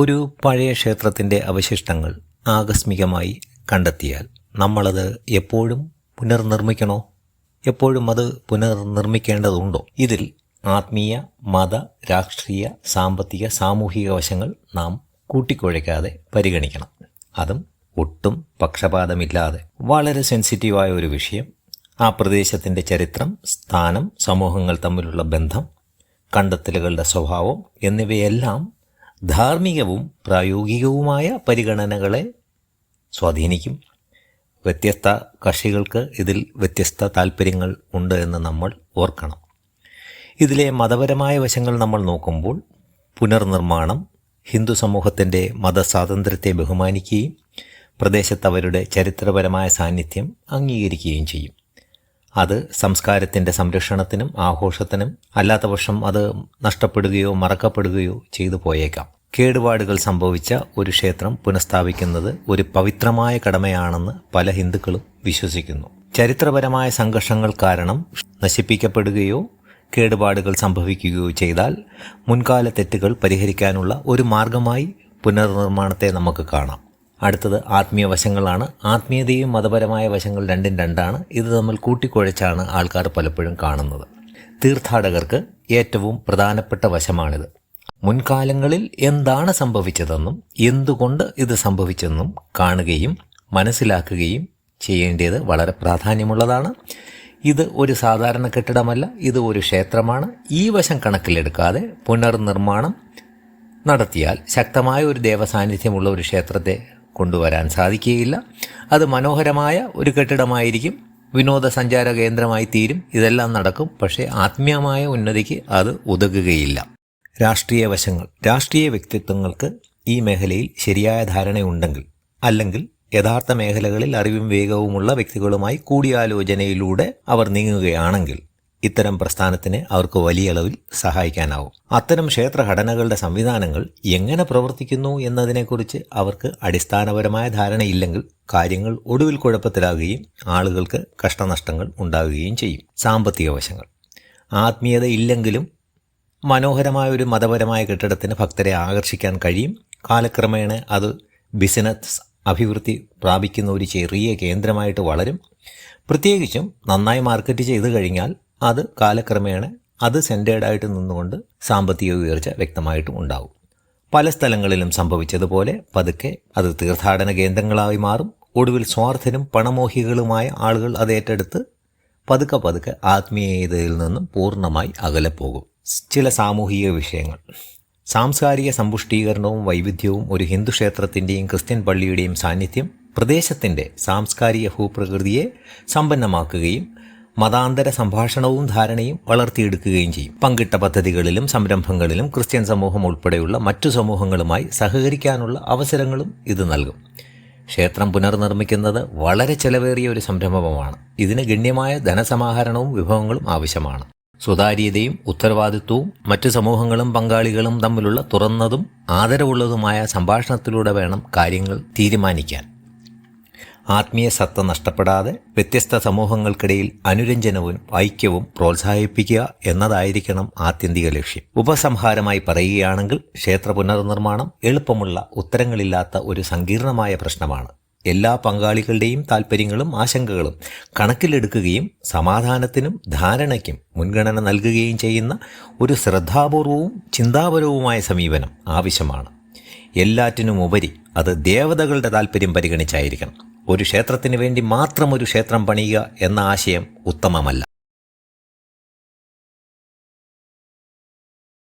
ഒരു പഴയ ക്ഷേത്രത്തിന്റെ അവശിഷ്ടങ്ങൾ ആകസ്മികമായി കണ്ടെത്തിയാൽ നമ്മളത് എപ്പോഴും പുനർനിർമ്മിക്കണോ? എപ്പോഴും അത് പുനർനിർമ്മിക്കേണ്ടതുണ്ടോ? ഇതിൽ ആത്മീയ മത രാഷ്ട്രീയ സാമ്പത്തിക സാമൂഹിക വശങ്ങൾ നാം കൂട്ടിക്കുഴയ്ക്കാതെ പരിഗണിക്കണം. അതും ഒട്ടും പക്ഷപാതമില്ലാതെ. വളരെ സെൻസിറ്റീവായ ഒരു വിഷയം. ആ പ്രദേശത്തിന്റെ ചരിത്രം സ്ഥാനം സമൂഹങ്ങൾ തമ്മിലുള്ള ബന്ധം കണ്ടെത്തലുകളുടെ സ്വഭാവം എന്നിവയെല്ലാം ധാർമ്മികവും പ്രായോഗികവുമായ പരിഗണനകളെ സ്വാധീനിക്കും. വ്യത്യസ്ത കക്ഷികൾക്ക് ഇതിൽ വ്യത്യസ്ത താല്പര്യങ്ങൾ ഉണ്ട് എന്ന് നമ്മൾ ഓർക്കണം. ഇതിലെ മതപരമായ വശങ്ങൾ നമ്മൾ നോക്കുമ്പോൾ പുനർനിർമ്മാണം ഹിന്ദു സമൂഹത്തിന്റെ മതസ്വാതന്ത്ര്യത്തെ ബഹുമാനിക്കുകയും പ്രദേശത്ത് അവരുടെ ചരിത്രപരമായ സാന്നിധ്യം അംഗീകരിക്കുകയും ചെയ്യും. അത് സംസ്കാരത്തിന്റെ സംരക്ഷണത്തിനും ആഘോഷത്തിനും അല്ലാത്തപക്ഷം അത് നഷ്ടപ്പെടുകയോ മറക്കപ്പെടുകയോ ചെയ്തു പോയേക്കാം. കേടുപാടുകൾ സംഭവിച്ച ഒരു ക്ഷേത്രം പുനഃസ്ഥാപിക്കുന്നത് ഒരു പവിത്രമായ കടമയാണെന്ന് പല ഹിന്ദുക്കളും വിശ്വസിക്കുന്നു. ചരിത്രപരമായ സംഘർഷങ്ങൾ കാരണം നശിപ്പിക്കപ്പെടുകയോ കേടുപാടുകൾ സംഭവിക്കുകയോ ചെയ്താൽ മുൻകാല തെറ്റുകൾ പരിഹരിക്കാനുള്ള ഒരു മാർഗമായി പുനർനിർമ്മാണത്തെ നമുക്ക് കാണാം. അടുത്തത് ആത്മീയ വശങ്ങളാണ്. ആത്മീയതയും മതപരമായ വശങ്ങൾ രണ്ടും രണ്ടാണ്. ഇത് തമ്മിൽ കൂട്ടിക്കുഴച്ചാണ് ആൾക്കാർ പലപ്പോഴും കാണുന്നത്. തീർത്ഥാടകർക്ക് ഏറ്റവും പ്രധാനപ്പെട്ട വശമാണിത്. മുൻകാലങ്ങളിൽ എന്താണ് സംഭവിച്ചതെന്നും എന്തുകൊണ്ട് ഇത് സംഭവിച്ചെന്നും കാണുകയും മനസ്സിലാക്കുകയും ചെയ്യേണ്ടത് വളരെ പ്രാധാന്യമുള്ളതാണ്. ഇത് ഒരു സാധാരണ കെട്ടിടമല്ല ഇത് ഒരു ക്ഷേത്രമാണ്. ഈ വശം കണക്കിലെടുക്കാതെ പുനർനിർമ്മാണം നടത്തിയാൽ ശക്തമായ ഒരു ദേവസാന്നിധ്യമുള്ള ഒരു ക്ഷേത്രത്തെ കൊണ്ടുവരാൻ സാധിക്കുകയില്ല. അത് മനോഹരമായ ഒരു കെട്ടിടമായിരിക്കും. വിനോദസഞ്ചാര കേന്ദ്രമായി തീരും. ഇതെല്ലാം നടക്കും. പക്ഷേ ആത്മീയമായ ഉന്നതിക്ക് അത് ഉതകുകയില്ല രാഷ്ട്രീയ വശങ്ങൾ. രാഷ്ട്രീയ വ്യക്തിത്വങ്ങൾക്ക് ഈ മേഖലയിൽ ശരിയായ ധാരണയുണ്ടെങ്കിൽ അല്ലെങ്കിൽ യഥാർത്ഥ മേഖലകളിൽ അറിവും വേഗവുമുള്ള വ്യക്തികളുമായി കൂടിയാലോചനയിലൂടെ അവർ നീങ്ങുകയാണെങ്കിൽ ഇത്തരം പ്രസ്ഥാനത്തിന് അവർക്ക് വലിയ അളവിൽ സഹായിക്കാനാവും. അത്തരം ക്ഷേത്രഘടനകളുടെ സംവിധാനങ്ങൾ എങ്ങനെ പ്രവർത്തിക്കുന്നു എന്നതിനെക്കുറിച്ച് അവർക്ക് അടിസ്ഥാനപരമായ ധാരണയില്ലെങ്കിൽ കാര്യങ്ങൾ ഒടുവിൽ കുഴപ്പത്തിലാകുകയും ആളുകൾക്ക് കഷ്ടനഷ്ടങ്ങൾ ഉണ്ടാകുകയും ചെയ്യും. സാമ്പത്തിക വശങ്ങൾ. ആത്മീയത ഇല്ലെങ്കിലും മനോഹരമായ ഒരു മതപരമായ കെട്ടിടത്തിന് ഭക്തരെ ആകർഷിക്കാൻ കഴിയും. കാലക്രമേണ അത് ബിസിനസ് അഭിവൃദ്ധി പ്രാപിക്കുന്ന ഒരു ചെറിയ കേന്ദ്രമായിട്ട് വളരും. പ്രത്യേകിച്ചും നന്നായി മാർക്കറ്റ് ചെയ്തു കഴിഞ്ഞാൽ അത് കാലക്രമേണ അത് സെന്റേഡായിട്ട് നിന്നുകൊണ്ട് സാമ്പത്തിക ഉയർച്ച വ്യക്തമായിട്ടും ഉണ്ടാവും. പല സ്ഥലങ്ങളിലും സംഭവിച്ചതുപോലെ പതുക്കെ അത് തീർത്ഥാടന കേന്ദ്രങ്ങളായി മാറും. ഒടുവിൽ സ്വാർത്ഥരും പണമോഹികളുമായ ആളുകൾ അത് ഏറ്റെടുത്ത് പതുക്കെ പതുക്കെ ആത്മീയതയിൽ നിന്നും പൂർണമായി അകലെ പോകും. ചില സാമൂഹിക വിഷയങ്ങൾ. സാംസ്കാരിക സമ്പുഷ്ടീകരണവും വൈവിധ്യവും ഒരു ഹിന്ദു ക്ഷേത്രത്തിന്റെയും ക്രിസ്ത്യൻ പള്ളിയുടെയും സാന്നിധ്യം പ്രദേശത്തിന്റെ സാംസ്കാരിക ഭൂപ്രകൃതിയെ സമ്പന്നമാക്കുകയും മതാന്തര സംഭാഷണവും ധാരണയും വളർത്തിയെടുക്കുകയും ചെയ്യും. പങ്കിട്ട പദ്ധതികളിലും സംരംഭങ്ങളിലും ക്രിസ്ത്യൻ സമൂഹം ഉൾപ്പെടെയുള്ള മറ്റു സമൂഹങ്ങളുമായി സഹകരിക്കാനുള്ള അവസരങ്ങളും ഇത് നൽകും. ക്ഷേത്രം പുനർനിർമ്മിക്കുന്നത് വളരെ ചെലവേറിയ ഒരു സംരംഭമാണ്. ഇതിന് ഗണ്യമായ ധനസമാഹരണവും വിഭവങ്ങളും ആവശ്യമാണ്. സുതാര്യതയും ഉത്തരവാദിത്വവും മറ്റു സമൂഹങ്ങളും പങ്കാളികളും തമ്മിലുള്ള തുറന്നതും ആദരവുള്ളതുമായ സംഭാഷണത്തിലൂടെ വേണം കാര്യങ്ങൾ തീരുമാനിക്കാൻ. ആത്മീയ സത്ത നഷ്ടപ്പെടാതെ വ്യത്യസ്ത സമൂഹങ്ങൾക്കിടയിൽ അനുരഞ്ജനവും ഐക്യവും പ്രോത്സാഹിപ്പിക്കുക എന്നതായിരിക്കണം ആത്യന്തിക ലക്ഷ്യം. ഉപസംഹാരമായി പറയുകയാണെങ്കിൽ ക്ഷേത്ര പുനർനിർമ്മാണം എളുപ്പമുള്ള ഉത്തരങ്ങളില്ലാത്ത ഒരു സങ്കീർണമായ പ്രശ്നമാണ്. എല്ലാ പങ്കാളികളുടെയും താൽപ്പര്യങ്ങളും ആശങ്കകളും കണക്കിലെടുക്കുകയും സമാധാനത്തിനും ധാരണയ്ക്കും മുൻഗണന നൽകുകയും ചെയ്യുന്ന ഒരു ശ്രദ്ധാപൂർവവും ചിന്താപരവുമായ സമീപനം ആവശ്യമാണ്. എല്ലാറ്റിനുമുപരി അത് ദേവതകളുടെ താൽപ്പര്യം പരിഗണിച്ചായിരിക്കണം. ഒരു ക്ഷേത്രത്തിന് വേണ്ടി മാത്രം ഒരു ക്ഷേത്രം പണിയുക എന്ന ആശയം ഉത്തമമല്ല.